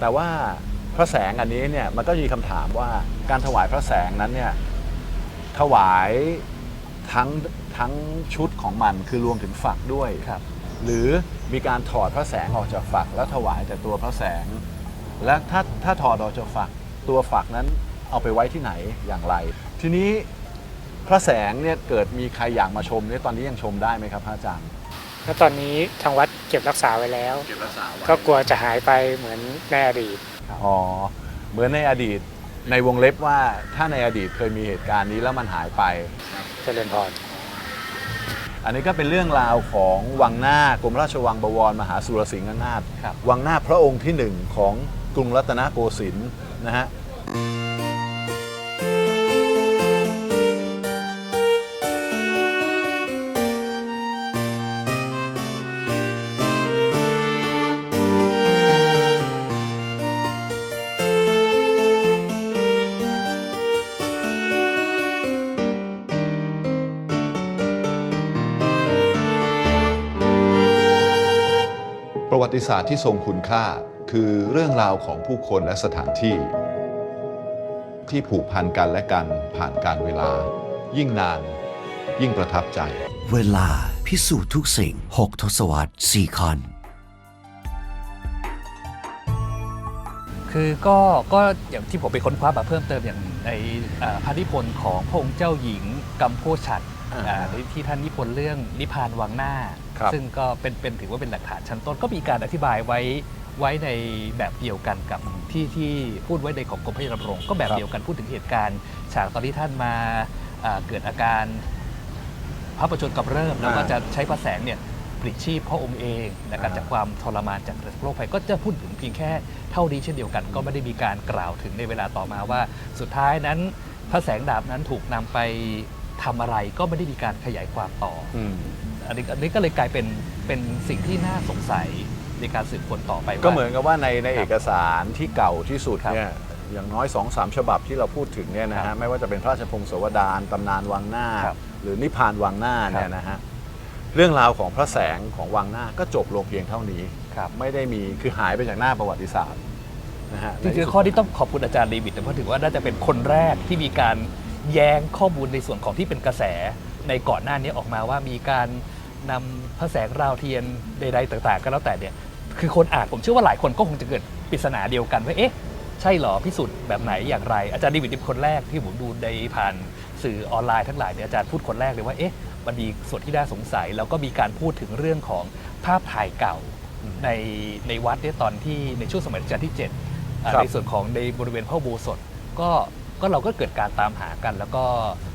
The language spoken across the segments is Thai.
แต่ว่าพระแสงอันนี้เนี่ยมันก็มีคำถามว่าการถวายพระแสงนั้นเนี่ยถวายทั้งทั้งชุดของมันคือรวมถึงฝักด้วยครับ หรือมีการถอดพระแสงออกจากฝัก แล้วถวายแต่ตัวพระแสง และถ้าถ้าถอดออกจากฝัก ตัวฝักนั้นเอาไปไว้ที่ไหนอย่างไร ทีนี้พระแสงเนี่ยเกิดมีใครอยากมาชมเนี่ยตอนนี้ยังชมได้ไหมครับพระอาจารย์แล้วตอนนี้ทางวัดเก็บรักษาไว้แล้ว เก็บรักษาไว้ก็กลัวจะหายไปเหมือนในอดีต อ๋อเหมือนในอดีตในวงเล็บว่าถ้าในอดีตเคยมีเหตุการณ์นี้แล้วมันหายไป เจริญพร อันนี้ก็เป็นเรื่องราวของวังหน้ากรมราชวังบวรมหาสุรสิงหนาถครับ วังหน้าพระองค์ที่หนึ่งของกรุงรัตนโกสินทร์นะฮะ วัติศาสตร์ที่ทรงคุณค่า คือเรื่องราวของผู้คนและสถานที่ ที่ผูกพันกันและกันผ่านการเวลา ยิ่งนาน ยิ่งประทับใจ เวลาพิสูจน์ทุกสิ่ง 6 ทศวรรษ4คอนคือก็ก็อย่างที่ผมไปค้นคว้ามาเพิ่มเติมอย่างในอ่าพระนิพนธ์ของพระองค์เจ้าหญิงกัมโพชัดอ่าอ่าที่ท่านนิพนธ์เรื่องนิพพานวังหน้า ครับ ซึ่งก็เป็นเป็นถือว่าเป็นหลักฐานชั้นต้นก็มีการอธิบายไว้ไว้ในแบบเดียวกันกับที่ที่พูดไว้ในของกรมพระยาดำรงก็แบบเดียวกันพูดถึงเหตุการณ์ฉากตอนที่ท่านมาอ่าเกิดอาการพระประชนกับเริ่มแล้วก็อ่าจะใช้พระแสงเนี่ยปลิดชีพพระองค์เองนะครับอ่าจากความทรมานจากโรคภัยก็จะพูดถึงเพียงแค่เท่านี้เช่นเดียวกัน ก็ไม่ได้มีการกล่าวถึงในเวลาต่อมาว่า สุดท้ายนั้น พระแสงดาบนั้นถูกนำไปทำอะไรก็ไม่ได้มีการขยายความต่อ อืมอันนี้อันนี้ก็เลยกลายเป็นเป็นสิ่งที่น่าสงสัยในการสืบค้นต่อไปว่า ก็เหมือนกับว่าในในครับเอกสารที่เก่าที่สุดครับเนี่ยอย่างน้อย2อสามฉบับที่เราพูดถึงเนี่ยนะครัฮะบไม่ว่าจะเป็นพระราชพงศาวดารตำนานวังหน้า ครับหรือนิพพานวังหน้าเนี่ครัยบนะฮะเรื่องราวของพระแสงของวังหน้าก็จบลงเพียงเท่านี้ ครับ ไม่ได้มีคือหายไปจากหน้าประวัติศาสตร์นะฮะจริงๆข้อที่ต้องขอบคุณอาจารย์เดวิดนะเพราะถือว่าน่าจะเป็นคนแรกที่มีการแย้งข้อมูลในส่วนของที่เป็นกระแสในก่อนหน้านี้ออกมาว่ามีการ นำพระแสงราวเทียนใดๆต่าง ๆ ก็แล้วแต่เนี่ยคือคนอ่านผมเชื่อว่าหลายคนก็คงจะเกิดปริศนาเดียวกันว่าเอ๊ะใช่หรอพิสูจน์แบบไหนอย่างไร อาจารย์เดวิดเป็นคนแรกที่ผมดูในผ่านสื่อออนไลน์ทั้งหลายเนี่ยอาจารย์พูดคนแรกเลยว่าเอ๊ะมันมีส่วนที่น่าสงสัย แล้วก็มีการพูดถึงเรื่องของภาพถ่ายเก่าในในวัดเนี่ยตอนที่ในช่วงสมัยรัชกาลที่เจ็ดในส่วนของในบริเวณพระอุโบสถก็ก็เราก็เกิดการตามหากัน แล้วก็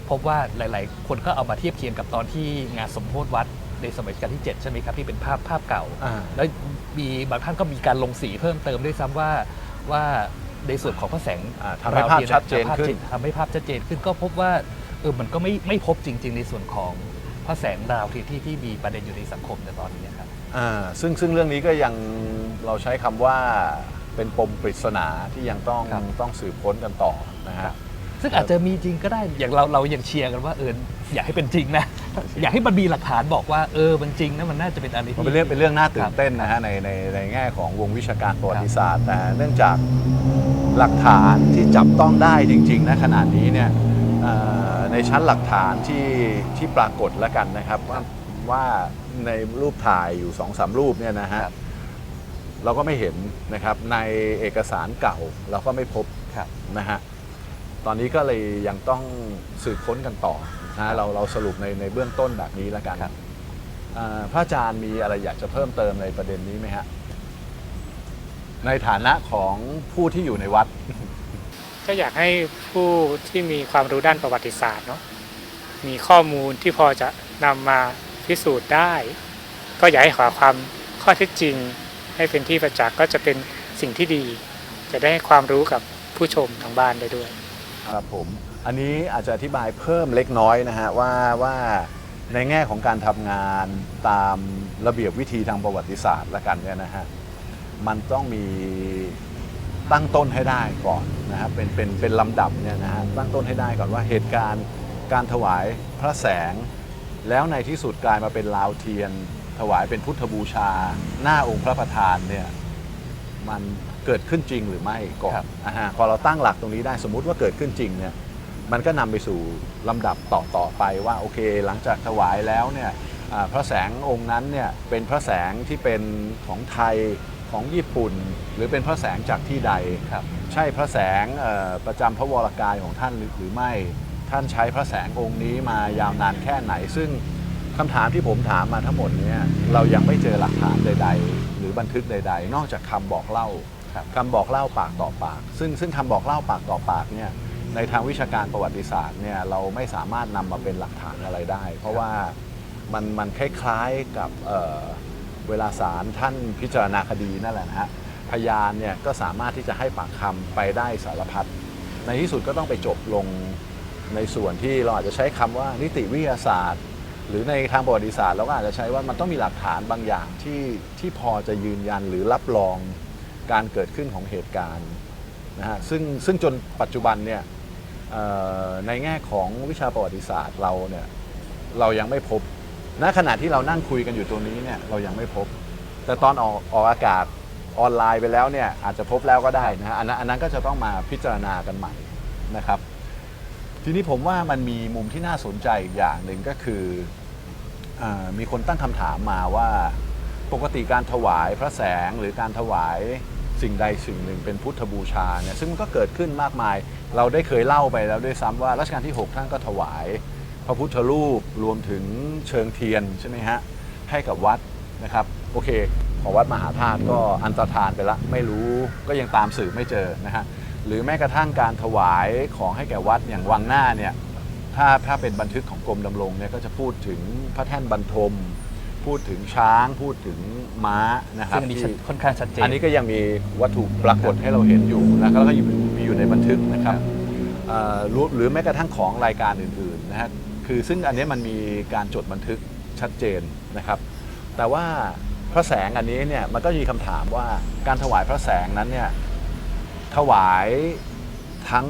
พบว่าหลาย ๆ คนก็เอามาเทียบเคียงกับตอนที่งานสมโพธิวัด ในสมัยรัชกาลที่ 7 ใช่ไหมครับ ที่เป็นภาพภาพเก่าอ่า แล้วมีบางท่านก็มีการลงสีเพิ่มเติมด้วยซ้ำว่าว่าในส่วนของพระแสงอ่าทำให้ภาพรวทียชัดเจนภาพขึ้น ทำให้ภาพชัดเจนขึ้นก็พบว่าเออมันก็ไม่ไม่พบจริง ๆ ในส่วนของพระแสงดาวที่ที่ที่มีประเด็นอยู่ในสังคมในตอนนี้ครับอ่าซึ่งซึ่งเรื่องนี้ก็ยังเราใช้คำว่าเป็นปมปริศนาที่ยังต้องครับต้องสืบค้นกันต่อนะฮะซึ่งอาจจะมีจริงก็ได้อย่างเราเรายังเชียร์กันว่าเอออยากให้เป็นจริงนะ อยากให้มันมีหลักฐานบอกว่าเออมันจริงนะมันน่าจะเป็นอะไรมันที่เป็นเรื่องเป็นเรื่องน่าตื่ครันบเต้นนะฮะในในในแง่ของวงวิชาการประวัติศาสตร์แต่เนื่องจากหลักฐานที่จับต้องได้จริงๆนะขนาดนี้เนี่ยเอ่อในชั้นหลักฐานที่ที่ปรากฏแล้วกันนะครับว่าว่าในรูปถ่ายอยู่สองสามรูปเนี่ยนะฮะครับเราก็ไม่เห็นนะครับในเอกสารเก่าเราก็ไม่พบครับนะฮะตอนนี้ก็เลยยังต้องสืบค้นกันต่อ นะฮะเราเราสรุปในในเบื้องต้นแบบนี้แล้วกันครับ อ่าพระอาจารย์มีอะไรอยากจะเพิ่มเติมในประเด็นนี้ไหมฮะในฐานะของผู้ที่อยู่ในวัด ก็อยากให้ผู้ที่มีความรู้ด้านประวัติศาสตร์เนาะมีข้อมูลที่พอจะนำมาพิสูจน์ได้ ก็อยากให้หาความข้อเท็จจริง ให้เป็นที่ประจักษ์ก็จะเป็นสิ่งที่ดี จะได้ให้ความรู้กับผู้ชมทางบ้านได้ด้วย ครับผม อันนี้อาจจะอธิบายเพิ่มเล็กน้อยนะฮะว่าว่าในแง่ของการทำงานตามระเบียบวิธีทางประวัติศาสตร์ละกันเนี่ยนะฮะมันต้องมีตั้งต้นให้ได้ก่อนนะฮะเป็นเป็นเป็นลำดับเนี่ยนะฮะตั้งต้นให้ได้ก่อนว่าเหตุการณ์การถวายพระแสง แล้วในที่สุดกลายมาเป็นลาวเทียน ถวายเป็นพุทธบูชา หน้าองค์พระประธานเนี่ยมันเกิดขึ้นจริงหรือไม่ก่อครันบนะฮะพอเราตั้งหลักตรงนี้ได้สมมุติว่าเกิดขึ้นจริงเนี่ย มันก็นำไปสู่ลำดับต่อต่อไปว่าโอเค หลังจากถวายแล้วเนี่ยอ่าพระแสงองค์นั้นเนี่ยเป็นพระแสงที่เป็นของไทยของญี่ปุ่น หรือเป็นพระแสงจากที่ใดครับใช่พระแสงเอ่อประจำพระวรากายของท่านหรือหรือไม่ท่านใช้พระแสงองค์นี้มายาวนานแค่ไหน ซึ่งคำถามที่ผมถามมาทั้งหมดเนี่ยเรายังไม่เจอหลักฐานใด ๆ หรือบันทึกใด ๆ นอกจากคำบอกเล่าครับคำบอกเล่าปากต่อปาก ซึ่งซึ่งคำบอกเล่าปากต่อปากเนี่ย ในทางวิชาการประวัติศาสตร์เนี่ยเราไม่สามารถนำมาเป็นหลักฐานอะไรได้ เพราะว่ามันมันคล้ายๆกับเอ่อเวลาศาลท่านพิจารณาคดีนั่นแหละนะฮะพยานเนี่ยก็สามารถที่จะให้ปากคำไปได้สารพัดในที่สุดก็ต้องไปจบลงในส่วนที่เราอาจจะใช้คำว่านิติวิทยาศาสตร์ หรือในทางประวัติศาสตร์เราก็อาจจะใช้ว่ามันต้องมีหลักฐานบางอย่างที่ที่พอจะยืนยันหรือรับรองการเกิดขึ้นของเหตุการณ์ นะฮะซึ่งซึ่งจนปัจจุบันเนี่ย ในแง่ของวิชาประวัติศาสตร์เราเนี่ยเรายังไม่พบ ณ ขณะที่เรานั่งคุยกันอยู่ตรงนี้เนี่ยเรายังไม่พบ แต่ตอนออกออกอากาศออนไลน์ไปแล้วเนี่ยอาจจะพบแล้วก็ได้นะฮะอันนั้นอันนั้นก็จะต้องมาพิจารณากันใหม่นะครับ ทีนี้ผมว่ามันมีมุมที่น่าสนใจอีกอย่างหนึ่งก็คืออมีคนตั้งคำถามมาว่าปกติการถวายพระแสงหรือการถวาย สิ่งใดสิ่งหนึ่งเป็นพุทธบูชาเนี่ยซึ่งมันก็เกิดขึ้นมากมาย เราได้เคยเล่าไปแล้วด้วยซ้ำว่ารัชกาลที่ 6 ท่านก็ถวาย พระพุทธรูปรวมถึงเชิงเทียนใช่ไหมฮะให้กับวัดนะครับโอเค ของวัดมหาธาตุก็อันตรธานไปละไม่รู้ก็ยังตามสื่อไม่เจอนะฮะหรือแม้กระทั่งการถวายของให้แก่วัดอย่างวังหน้าเนี่ยถ้าถ้าเป็นบันทึกของกรมดำรงเนี่ยก็จะพูดถึงพระแท่นบรรทม พูดถึงช้างพูดถึงม้านะครับซึ่งอันนี้ที่ ค่อนข้างชัดเจน อันนี้ก็ยังมีวัตถุปรากฏให้เราเห็นอยู่นะแล้วก็อยู่มีอยู่ในบันทึกนะครับเอ่อรู้หรือแม้กระทั่งของรายการอื่นๆนะฮะคือซึ่งอันนี้มันมีการจดบันทึกชัดเจนนะครับ แต่ว่าพระแสงอันนี้เนี่ยมันก็มีคำถามว่าการถวายพระแสงนั้นเนี่ยถวายทั้ง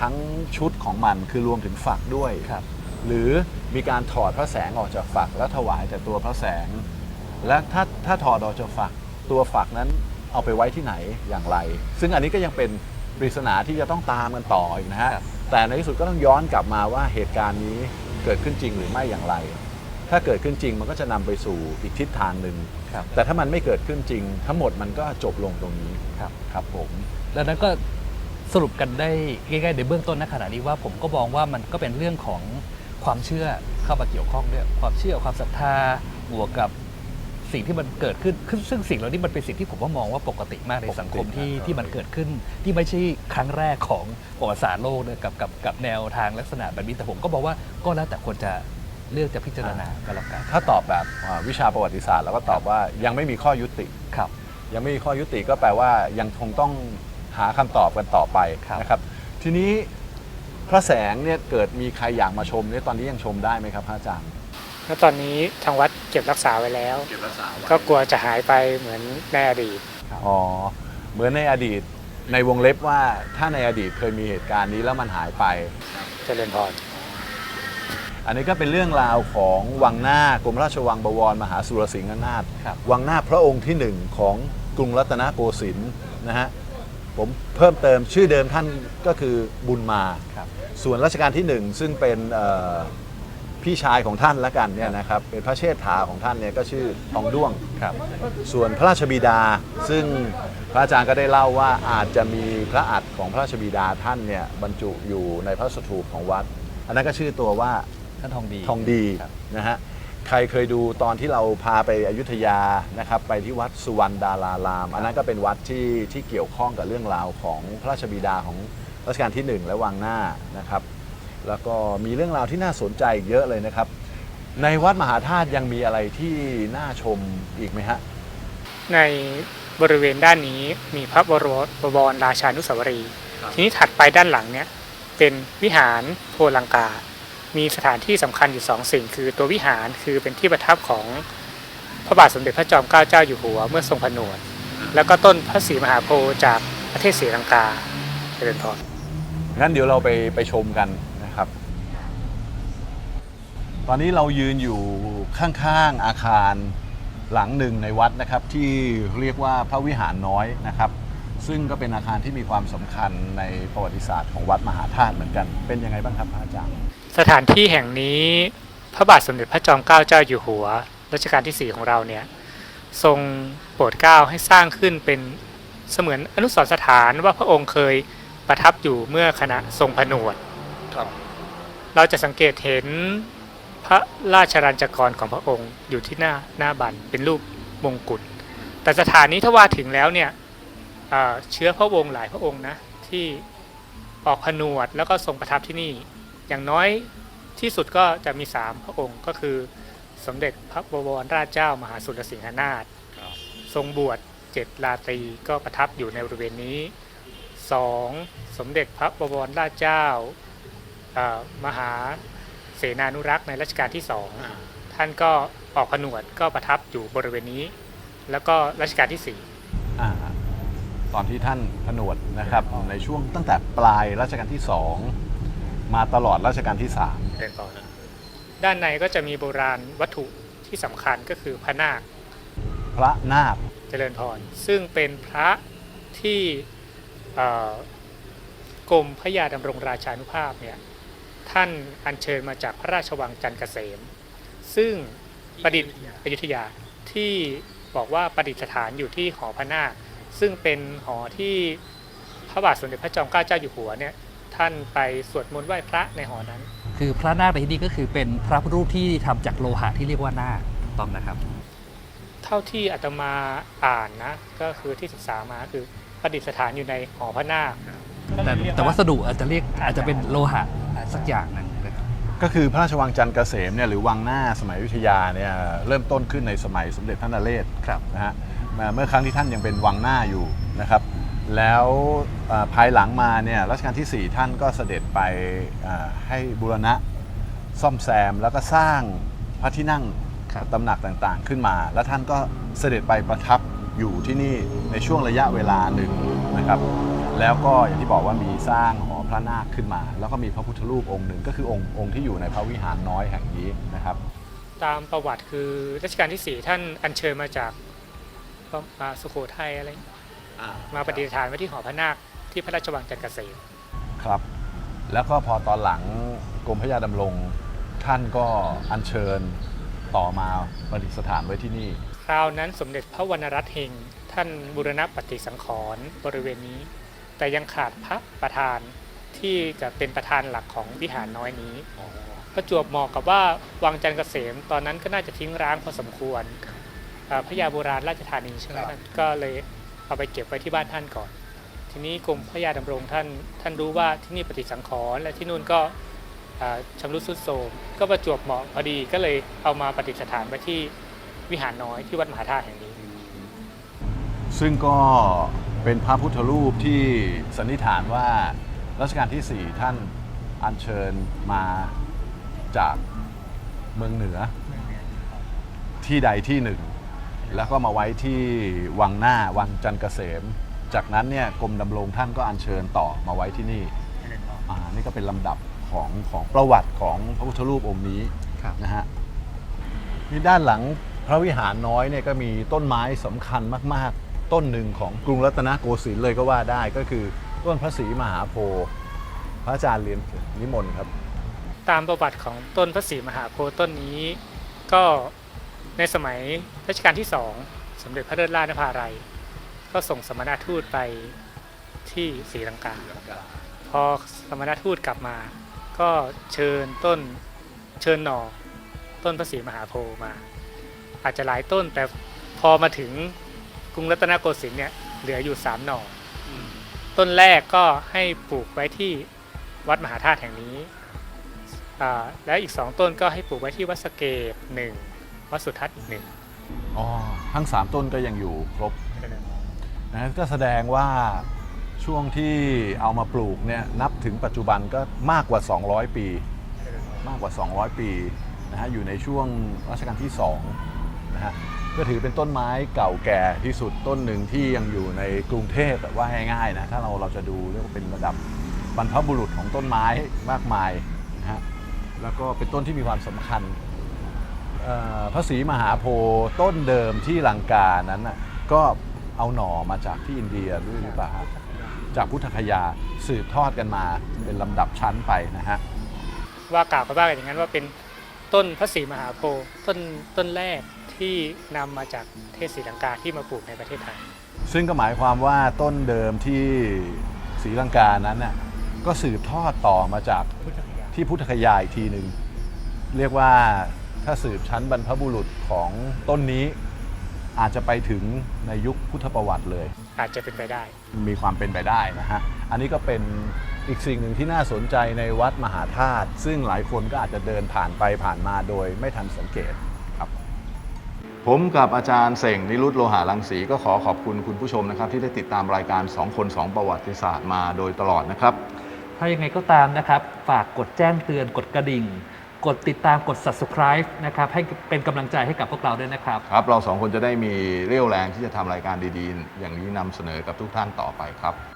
ทั้งชุดของมันคือรวมถึงฝักด้วย ครับ หรือมีการถอดพระแสงออกจากฝัก แล้วถวายแต่ตัวพระแสง และถ้าถ้าถอดออกจากฝัก ตัวฝักนั้นเอาไปไว้ที่ไหนอย่างไร ซึ่งอันนี้ก็ยังเป็นปริศนาที่จะต้องตามกันต่ออีกนะฮะครับแต่ในที่สุดก็ต้องย้อนกลับมาว่าเหตุการณ์นี้เกิดขึ้นจริงหรือไม่อย่างไร ถ้าเกิดขึ้นจริงมันก็จะนำไปสู่อีกทิศทางหนึ่งครับแต่ถ้ามันไม่เกิดขึ้นจริง ทั้งหมดมันก็จบลงตรงนี้ครับครับผมดังนั้นก็สรุปกันได้ง่ายๆในเบื้องต้นณขณะนี้ว่าผมก็มองว่ามันก็เป็นเรื่องของ ความเชื่อเข้ามาเกี่ยวข้องด้วยความเชื่อความศรัทธาบวกกับสิ่งที่มันเกิดขึ้นซึ่งซึ่งสิ่งเหล่านี้มันเป็นสิ่งที่ผมว่ามองว่าปกติมากในสังคมที่ที่มันเกิดขึ้น ที่ไม่ใช่ครั้งแรกของประวัติศาสตร์โลกเนี่ยกับกับกับแนวทางลักษณะแบบนี้แต่ผมก็บอกว่าก็แล้วแต่คนจะเลือกจะพิจารณาก็แล้วกันถ้าตอบแบบอ่าวิชาประวัติศาสตร์เราก็ตอบว่ายังไม่มีข้อยุติครับ ยังไม่มีข้อยุติก็แปลว่ายังคงต้องหาคำตอบกันต่อไปครับนะครับ ทีนี้ พระแสงเนี่ยเกิดมีใครอยากมาชมเนี่ยตอนนี้ยังชมได้ไหมครับพระอาจารย์แล้วตอนนี้ทางวัดเก็บรักษาไว้แล้ว เก็บรักษาก็กลัวจะหายไปเหมือนในอดีต อ๋อเหมือนในอดีตในวงเล็บว่าถ้าในอดีตเคยมีเหตุการณ์นี้แล้วมันหายไป เจริญพร อันนี้ก็เป็นเรื่องราวของวังหน้ากรมราชวังบวรมหาสุรสิงหนาถครับวังหน้าพระองค์ที่หนึ่งของกรุงรัตนโกสินทร์นะฮะ ผมเพิ่มเติมชื่อเดิมท่านก็คือบุญมาครับส่วนรัชกาลที่หนึ่งซึ่งเป็นเอ่อพี่ชายของท่านละกันเนี่ยนะครับเป็นพระเชษฐาของท่านเนี่ยก็ชื่อทองด้วง ครับ ส่วนพระราชบิดาซึ่งพระอาจารย์ก็ได้เล่าว่าอาจจะมีพระอัฐของพระราชบิดาท่านเนี่ยบรรจุอยู่ในพระสถูปของวัด อันนั้นก็ชื่อตัวว่าท่านทองดีทองดีครับ นะฮะ ใครเคยดูตอนที่เราพาไปอยุธยานะครับไปที่วัดสุวรรณดาราราม อันนั้นก็เป็นวัดที่ที่เกี่ยวข้องกับเรื่องราวของพระราชบิดาของรัชกาลที่หนึ่งและวังหน้านะครับ แล้วก็มีเรื่องราวที่น่าสนใจเยอะเลยนะครับ ในวัดมหาธาตุยังมีอะไรที่น่าชมอีกไหมฮะในบริเวณด้านนี้มีพระบรมบวรราชานุสาวรีย์ทีนี้ถัดไปด้านหลังเนี่ยเป็นวิหารโพลังกา มีสถานที่สำคัญอยู่สองสิ่ง คือตัววิหารคือเป็นที่ประทับของพระบาทสมเด็จพระจอมเกล้าเจ้าอยู่หัวเมื่อทรงผนวด แล้วก็ต้นพระศรีมหาโพธิ์จากประเทศศรีลังกาเจริญพรงั้นเดี๋ยวเราไปไปชมกันนะครับ ตอนนี้เรายืนอยู่ข้างๆอาคารหลังหนึ่งในวัดนะครับ ที่เรียกว่าพระวิหารน้อยนะครับ ซึ่งก็เป็นอาคารที่มีความสำคัญในประวัติศาสตร์ของวัดมหาธาตุเหมือนกัน เป็นยังไงบ้างครับพระอาจารย์ สถานที่แห่งนี้พระบาทสมเด็จพระจอมเกล้าเจ้าอยู่หัวรัชกาลที่ 4 ของเราเนี่ยทรงโปรดเกล้าให้สร้างขึ้นเป็นเสมือนอนุสรณ์สถานว่าพระองค์เคยประทับอยู่เมื่อขณะทรงผนวดครับเราจะสังเกตเห็นพระราชรัญจกรของพระองค์อยู่ที่หน้าหน้าบันเป็นรูปมงกุฎ แต่สถานนี้ถ้าว่าถึงแล้วเนี่ยเอ่อเชื้อพระวงศ์หลายพระองค์นะที่ออกผนวดแล้วก็ทรงประทับที่นี่ อย่างน้อยที่สุดก็จะมีสามพระองค์ก็คือสมเด็จพระบวรราชเจ้ามหาสุรสิงหนาถทรงบวชเจ็ดราตรีก็ประทับอยู่ในบริเวณนี้สองสมเด็จพระบวรราชเจ้าเอ่อมหาเสนานุรักษ์ในรัชกาลที่สองท่านก็ออกผนวดก็ประทับอยู่บริเวณนี้ แล้วก็รัชกาลที่สี่อ่าตอนที่ท่านผนวดนะครับในช่วงตั้งแต่ปลายรัชกาลที่สอง มาตลอดรัชกาลที่สามเดินต่อนะด้านในก็จะมีโบราณวัตถุที่สำคัญก็คือพระนาคพระนาคเจริญพรซึ่งเป็นพระที่เอ่อกรมพระยาดำรงราชานุภาพเนี่ยท่านอัญเชิญมาจากพระราชวังจันทร์เกษม ซึ่งประดิษฐ์อยุธยาที่บอกว่าประดิษฐานอยู่ที่หอพระนาคซึ่งเป็นหอที่พระบาทสมเด็จพระจอมเกล้าเจ้าอยู่หัวเนี่ย ท่านไปสวดมนต์ไหว้พระในหอนั้น คือพระนาคในที่นี้ก็คือเป็นพระพุทธรูปที่ทำจากโลหะที่เรียกว่านาคถูกต้องนะครับ เท่าที่อาตมาอ่านนะก็คือที่ศึกษามาคือประดิษฐานอยู่ในหอพระนาคแต่แต่วัสดุอาจจะเรียกอาจจะเป็นโลหะสักอย่างหนึงนะครับก็คือพระราชวังจันทร์เกษมเนี่ยหรือวังหน้าสมัยอยุธยาเนี่ยเริ่มต้นขึ้นในสมัยสมเด็จพระนเรศครับนะฮะมาเมื่อครั้งที่ท่านยังเป็นวังหน้าอยู่นะครับ แล้วเอ่อภายหลังมาเนี่ยรัชกาลที่ 4 ท่านก็เสด็จไปอ่าให้บูรณะซ่อมแซมแล้วก็สร้างพระที่นั่งครับตำหนักต่างๆขึ้นมา แล้วท่านก็เสด็จไปประทับอยู่ที่นี่ในช่วงระยะเวลาหนึ่งนะครับ แล้วก็อย่างที่บอกว่ามีสร้างหอพระนาคขึ้นมา แล้วก็มีพระพุทธรูปองค์หนึ่งก็คือองค์องค์ที่อยู่ในพระวิหารน้อยแห่งนี้นะครับ ตามประวัติคือรัชกาลที่ 4 ท่านอัญเชิญมาจากมาสุโขทัยอะไร มาประดิษฐานไว้ที่หอพระนาคที่พระราชวังจันทร์เกษมครับ แล้วก็พอตอนหลังกรมพระยาดำรง ท่านก็อัญเชิญต่อมาประดิษฐานไว้ที่นี่ คราวนั้นสมเด็จพระวรรณรัตน์เฮงท่านบูรณะปฏิสังขรณ์บริเวณนี้ แต่ยังขาดพระประธานที่จะเป็นประธานหลักของวิหารน้อยนี้ ประจวบเหมาะกับว่าวังจันทร์เกษม ตอนนั้นก็น่าจะทิ้งร้างพอสมควรเอ่อพระยาโบราณราชธานีใช่ไหมครับท่านก็เลย เอาไปเก็บไว้ที่บ้านท่านก่อน ทีนี้กรมพระยาดำรงท่านท่านรู้ว่าที่นี่ปฏิสังขรณ์และที่นู่นก็ชำรุดทรุดโทรมก็ประจวบเหมาะพอดีก็เลยเอามาปฏิสถานไว้ที่วิหารน้อยที่วัดมหาธาตุแห่งนี้ ซึ่งก็เป็นพระพุทธรูปที่สันนิษฐานว่ารัชกาลที่ 4 ท่านอัญเชิญมาจากเมืองเหนือ ที่ใดที่หนึ่ง แล้วก็มาไว้ที่วังหน้าวังจันทร์เกษม จากนั้นเนี่ยกรมดำรงท่านก็อัญเชิญต่อมาไว้ที่นี่อ่านี่ก็เป็นลำดับของของประวัติของพระพุทธรูปองค์นี้ครับ นะฮะนี่ด้านหลังพระวิหารน้อยเนี่ยก็มีต้นไม้สำคัญมาก ๆ ต้นหนึ่งของกรุงรัตนโกสินทร์เลยก็ว่าได้ก็คือต้นพระศรีมหาโพธิ์พระอาจารย์เรียนนิมนต์ครับ ตามประวัติของต้นพระศรีมหาโพธิ์ต้นนี้ ก็ ในสมัยรัชกาลที่สองสมเด็จพระเลิศราชนภาลัย ก็ส่งสมณทูตไปที่ศรีลังกา พอสมณทูตกลับมา ก็เชิญต้นเชิญหน่อต้นพระศรีมหาโพธิ์มา อาจจะหลายต้นแต่พอมาถึงกรุงรัตนโกสินทร์เนี่ยเหลืออยู่สามหน่ออต้นแรกก็ให้ปลูกไว้ที่วัดมหาธาตุแห่งนี้อ่าแล้วอีก2ต้นก็ให้ปลูกไว้ที่วัดสเกตหนึ่ง วัดสุทัศน์อีกหนึ่งอ๋อทั้ง 3 ต้นก็ยังอยู่ครบนะก็แสดงว่าช่วงที่เอามาปลูกเนี่ยนับถึงปัจจุบันก็มากกว่า 200 ปี มากกว่า 200 ปีนะฮะอยู่ในช่วงรัชกาลที่2นะฮะก็ถือเป็นต้นไม้เก่าแก่ที่สุดต้นหนึ่งที่ยังอยู่ในกรุงเทพแบบว่าง่ายๆนะถ้าเราเราจะดูเรียกว่าเป็นระดับบรรพบุรุษของต้นไม้มากมายนะฮะแล้วก็เป็นต้นที่มีความสำคัญ พระศรีมหาโพธิ์ต้นเดิมที่ลังกานั้นน่ะก็เอาหน่อมาจากที่อินเดียด้วยหรือเปล่าฮะจากพุทธคยาสืบทอดกันมาเป็นลำดับชั้นไปนะฮะว่ากล่าวกันว่าอย่างนั้นว่าเป็นต้นพระศรีมหาโพธิ์ต้นต้นแรกที่นำมาจากประเทศศรีลังกาที่มาปลูกในประเทศไทย ซึ่งก็หมายความว่าต้นเดิมที่ศรีลังกานั้นน่ะก็สืบทอดต่อมาจากที่พุทธคยาอีกทีหนึ่งเรียกว่า ถ้าสืบชั้นบรรพบุรุษของต้นนี้ อาจจะไปถึงในยุคพุทธประวัติเลย อาจจะเป็นไปได้ มีความเป็นไปได้นะฮะ อันนี้ก็เป็นอีกสิ่งหนึ่งที่น่าสนใจในวัดมหาธาตุซึ่งหลายคนก็อาจจะเดินผ่านไปผ่านมาโดยไม่ทันสังเกตครับ ผมกับอาจารย์เสงนิรุตโลหะรังสีก็ขอขอบคุณคุณผู้ชมนะครับ ที่ได้ติดตามรายการ 2 คน 2 ประวัติศาสตร์มาโดยตลอดนะครับ ถ้ายังไงก็ตามนะครับ ฝากกดแจ้งเตือนกดกระดิ่ง กดติดตามกด subscribe นะครับให้เป็นกำลังใจให้กับพวกเราด้วยนะครับ ครับ เราสองคนจะได้มีเรี่ยวแรงที่จะทำรายการดีๆ อย่างนี้นำเสนอกับทุกท่านต่อไปครับ